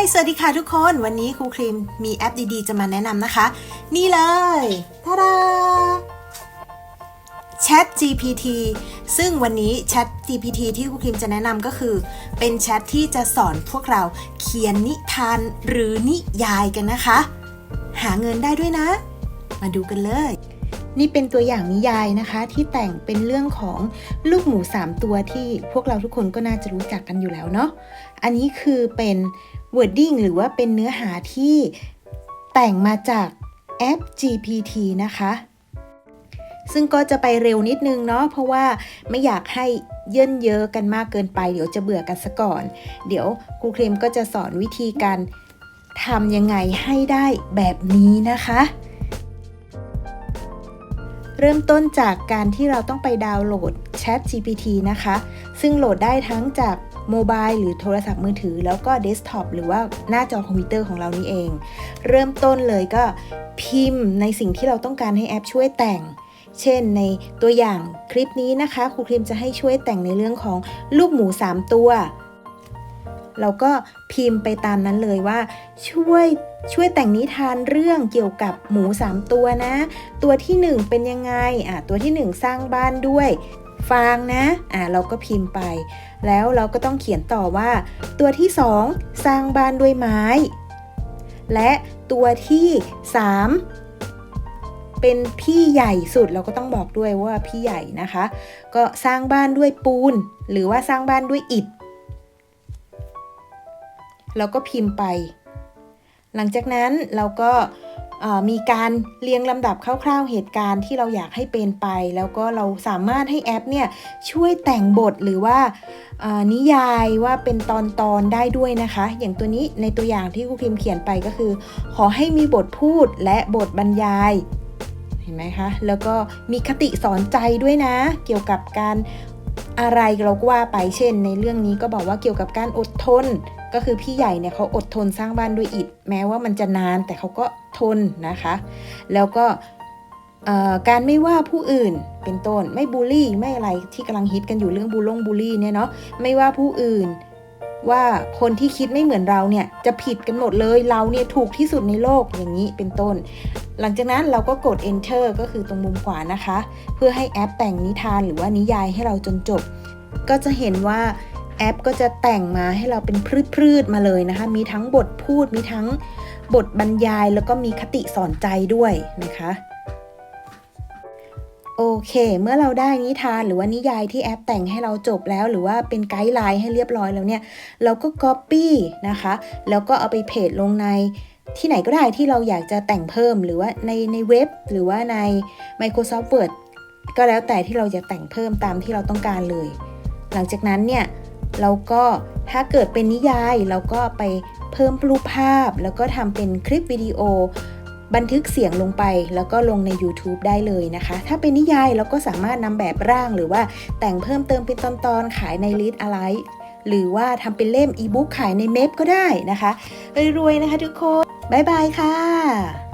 ยสวัสดีค่ะทุกคน วันนี้ครูครีมมีแอปดีๆ จะมาแนะนำนะคะ นี่เลยทาดา Chat GPT ซึ่งวันนี้ Chat GPT ที่ครูครีมจะแนะนำก็คือ เป็นแชทที่จะสอนพวกเราเขียนนิทานหรือนิยายกันนะคะ หาเงินได้ด้วยนะ มาดูกันเลย นี่เป็นตัวอย่างนิยายนะคะ ที่แต่งเป็นเรื่องของลูกหมู 3 ตัวที่พวกเราทุกคนก็น่าจะรู้จักกันอยู่แล้วเนาะอันนี้คือเป็น wording หรือว่าเป็นเนื้อหาที่แต่งมาจากแอป GPT นะคะ ซึ่งก็จะไปเร็วนิดนึงเนาะเพราะว่าไม่อยากให้เยินเยอะกันมากเกินไป เดี๋ยวจะเบื่อกันซะก่อน เดี๋ยวครูเครมก็จะสอนวิธีการทำยังไงให้ได้แบบนี้นะคะ เริ่มต้นจากการที่เราต้องไปดาวน์โหลด Chat GPT นะคะ ซึ่งโหลดได้ทั้งจากโมบายหรือโทรศัพท์มือถือ แล้วก็เดสก์ท็อปหรือว่าหน้าจอคอมพิวเตอร์ของเรานี่เอง เริ่มต้นเลยก็พิมพ์ในสิ่งที่เราต้องการให้แอปช่วยแต่ง เช่นในตัวอย่างคลิปนี้นะคะ ครูครีมจะให้ช่วยแต่งในเรื่องของลูกหมู 3 ตัว เราก็พิมพ์ไปตามนั้นเลยว่า ช่วยช่วยแต่งนิทานเรื่องเกี่ยวกับหมู 3 ตัวนะ ตัวที่ 1 เป็นยังไงอะตัวที่ 1 สร้างบ้านด้วยฟางนะ อะเราก็พิมพ์ไป แล้วเราก็ต้องเขียนต่อว่า ตัวที่ 2 สร้างบ้านด้วยไม้ และตัวที่ 3 เป็นพี่ใหญ่สุดเราก็ต้องบอกด้วยว่าพี่ใหญ่นะคะ ก็สร้างบ้านด้วยปูน หรือว่าสร้างบ้านด้วยอิฐ เราก็พิมพ์ไป หลังจากนั้นเราก็มีการเรียงลำดับคร่าวๆ เหตุการณ์ที่เราอยากให้เป็นไป แล้วก็เราสามารถให้แอปเนี่ยช่วยแต่งบทหรือว่านิยายว่าเป็นตอนๆได้ด้วยนะคะ อย่างตัวนี้ในตัวอย่างที่ครูพิมพ์เขียนไปก็คือ ขอให้มีบทพูดและบทบรรยายเห็นไหมคะ แล้วก็มีคติสอนใจด้วยนะ เกี่ยวกับการ อะไรเราก็ว่าไปเช่น ในเรื่องนี้ก็บอกว่าเกี่ยวกับการอดทน ก็คือพี่ใหญ่เนี่ยเขาอดทนสร้างบ้านด้วยอิฐ แม้ว่ามันจะนานแต่เขาก็ทนนะคะ แล้วก็การไม่ว่าผู้อื่นเป็นต้นไม่บูลลี่ไม่อะไรที่กำลังฮิตกันอยู่เรื่องบูลลงบูลลี่เนี่ยเนาะไม่ว่าผู้อื่นว่าคนที่คิดไม่เหมือนเราเนี่ยจะผิดกันหมดเลยเราเนี่ยถูกที่สุดในโลกอย่างนี้เป็นต้น หลังจากนั้นเราก็กด enter ก็คือตรงมุมขวานะคะ เพื่อให้แอปแต่งนิทานหรือว่านิยายให้เราจนจบ ก็จะเห็นว่าแอปก็จะแต่งมาให้เราเป็นพืชๆมาเลยนะคะ มีทั้งบทพูด มีทั้งบทบรรยายแล้วก็มีคติสอนใจด้วยนะคะ โอเค เมื่อเราได้นิทานหรือว่านิยายที่แอปแต่งให้เราจบแล้ว หรือว่าเป็นไกด์ไลน์ให้เรียบร้อยแล้วเนี่ย เราก็ Copy นะคะ แล้วก็เอาไปเพจลงใน ที่ไหนก็ได้ที่เราอยากจะแต่งเพิ่มหรือว่าในในเว็บ หรือว่าใน Microsoft Word ก็แล้วแต่ที่เราจะแต่งเพิ่มตามที่เราต้องการเลย หลังจากนั้นเนี่ยเราก็ถ้าเกิดเป็นนิยายเราก็ไปเพิ่มรูปภาพ แล้วก็ทำเป็นคลิปวิดีโอ บันทึกเสียงลงไป แล้วก็ลงใน YouTube ได้เลยนะคะ ถ้าเป็นนิยายเราก็สามารถนำแบบร่างหรือว่าแต่งเพิ่มเติมเป็นตอนๆขายในลิสอะไร หรือว่าทำเป็นเล่มอีบุ๊กขายในเมพก็ได้นะคะรวยๆนะคะทุกคน บ๊ายบายค่ะ